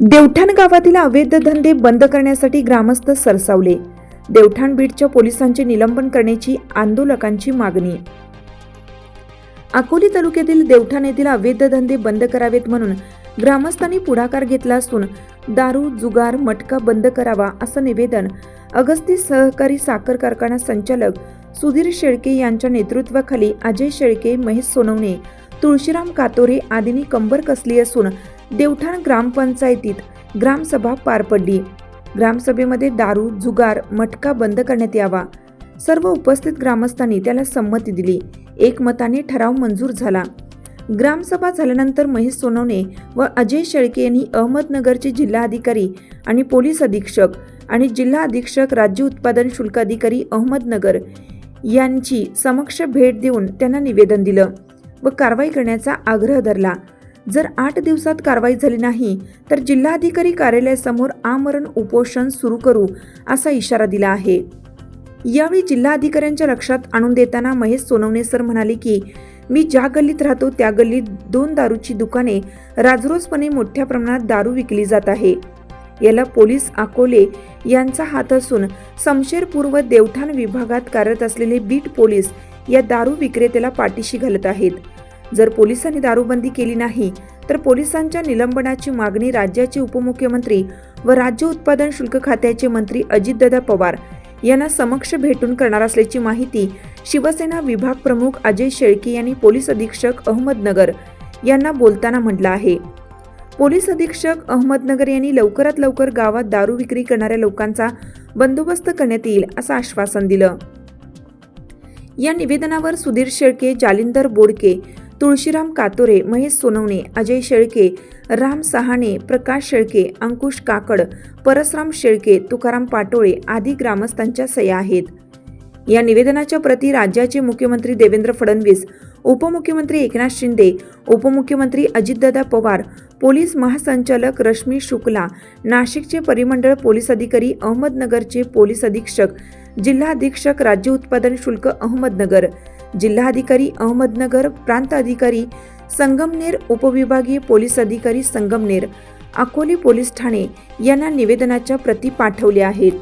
देवठाण गावातील अवैध धंदे बंद करण्यासाठी ग्रामस्थ सरसावले. देवठाण बीडच्या पोलिसांचे निलंबन करण्याची आंदोलकांची मागणी. अकोली तालुक्यातील देवठाण येथील अवैध धंदे बंद करावेत म्हणून ग्रामस्थांनी पुढाकार घेतला असून दारू जुगार मटका बंद करावा असं निवेदन अगस्ती सहकारी साखर कारखाना संचालक सुधीर शेळके यांच्या नेतृत्वाखाली अजय शेळके महेश सोनवणे तुळशीराम कातोरे आदींनी कंबर कसली असून देवठाण ग्रामपंचायतीत ग्रामसभा पार पडली. ग्रामसभेमध्ये दारू जुगार मटका बंद करण्यात यावा. सर्व उपस्थित ग्रामस्थांनी त्याला संमती दिली. एकमताने ठराव मंजूर झाला. ग्रामसभा झाल्यानंतर महेश सोनवणे व अजय शेळके यांनी अहमदनगरचे जिल्हाधिकारी आणि पोलीस अधीक्षक आणि जिल्हा अधीक्षक राज्य उत्पादन शुल्क अधिकारी अहमदनगर यांची समक्ष भेट देऊन त्यांना निवेदन दिलं. व कारवाई करण्याचा आग्रह धरला. जर आठ दिवसात कारवाई झाली नाही तर जिल्हाधिकारी कार्यालयासमोर आमरण उपोषण सुरू करू असा इशारा दिला आहे. यावेळी जिल्हाधिकाऱ्यांच्या लक्षात आणून देताना महेश सोनवणे सर म्हणाले की मी ज्या गल्लीत राहतो त्या गल्लीत दोन दारूची दुकाने राजरोजपणे मोठ्या प्रमाणात दारू विकली जात आहे. याला पोलीस अकोले यांचा हात असून समशेरपूर्व देवठाण विभागात कार्यरत असलेले बीट पोलीस या दारू विक्रेत्याला पाठीशी घालत आहेत. जर पोलिसांनी दारूबंदी केली नाही तर पोलिसांच्या निलंबनाची मागणी राज्याचे उपमुख्यमंत्री व राज्य उत्पादन शुल्क खात्याचे मंत्री अजितदादा पवार यांना समक्ष भेटून करणार असल्याची माहिती शिवसेना विभाग प्रमुख अजय शेळके यांनी पोलीस अधीक्षक अहमदनगर यांना बोलताना म्हटलं आहे. पोलीस अधीक्षक अहमदनगर यांनी लवकरात लवकर गावात दारू विक्री करणाऱ्या लोकांचा बंदोबस्त करण्यात येईल असं आश्वासन दिलं. या निवेदनावर सुधीर शेळके जालिंदर बोडके तुळशीराम कातोरे महेश सोनवणे अजय शेळके राम सहाणे प्रकाश शेळके अंकुश काकड परसराम शेळके तुकाराम पाटोळे आदी ग्रामस्थांच्या सह्या आहेत. या निवेदनाच्या प्रती राज्याचे मुख्यमंत्री देवेंद्र फडणवीस उपमुख्यमंत्री एकनाथ शिंदे उपमुख्यमंत्री अजितदादा पवार पोलीस महासंचालक रश्मी शुक्ला नाशिकचे परिमंडळ पोलीस अधिकारी अहमदनगरचे पोलीस अधीक्षक जिल्हा अधीक्षक राज्य उत्पादन शुल्क अहमदनगर जिल्हाधिकारी अहमदनगर प्रांत अधिकारी संगमनेर उपविभागीय पोलीस अधिकारी संगमनेर अकोली पोलीस ठाणे यांना निवेदनाच्या प्रती पाठवल्या आहेत.